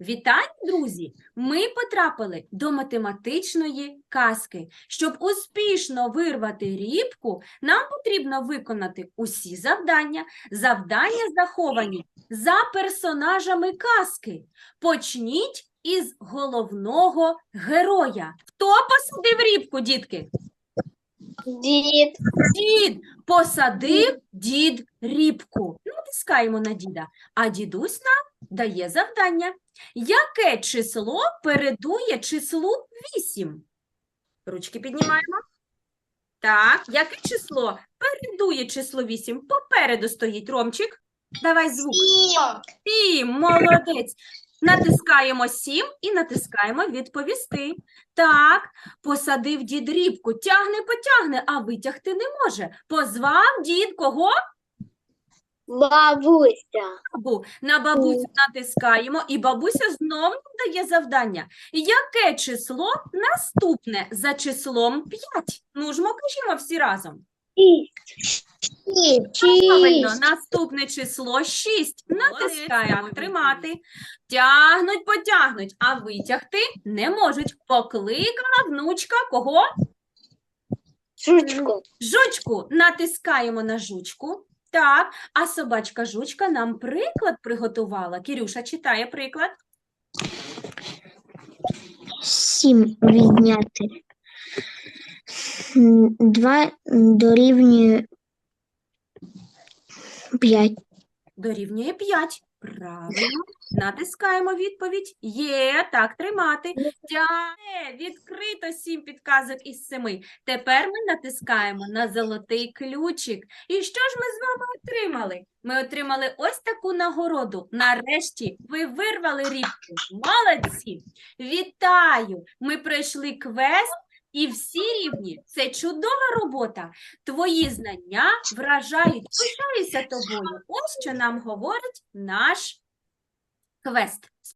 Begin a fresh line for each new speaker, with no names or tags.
Вітання, друзі! Ми потрапили до математичної казки. Щоб успішно вирвати рібку, нам потрібно виконати усі завдання. Завдання заховані за персонажами казки. Почніть із головного героя. Хто посадив рібку, дітки?
Дід.
Дід посадив дід рібку. Натискаємо на діда, а дідусь нам дає завдання. Яке число передує числу 8? Ручки піднімаємо. Так, яке число передує число 8? Попереду стоїть Ромчик. Давай звук. Сім, молодець. Натискаємо сім і натискаємо відповісти. Так, посадив дід рібку, тягне, потягне, а витягти не може. Позвав дід кого?
Бабуся.
Бабу. На бабусю натискаємо, і бабуся знову нам дає завдання. Яке число наступне за числом 5? Ну ж, мо, кажімо всі разом. Правильно, наступне число 6. Натискаємо тримати. Тягнуть, потягнуть, а витягти не можуть. Покликала внучка кого?
Жучку.
Жучку. Натискаємо на жучку. Так, а собачка жучка нам приклад приготувала. Кірюша читає приклад.
Сім відняти. Два дорівнює п'ять.
Дорівнює 5. Правильно. Натискаємо відповідь. Є, так тримати. Тягне, відкрито 7 підказок із 7. Тепер ми натискаємо на золотий ключик. І що ж ми з вами отримали? Ми отримали ось таку нагороду. Нарешті ви вирвали рібку. Молодці! Вітаю! Ми пройшли квест. І всі рівні це чудова робота. Твої знання вражають. Пишаюся тобою. Ось що нам говорить наш квест.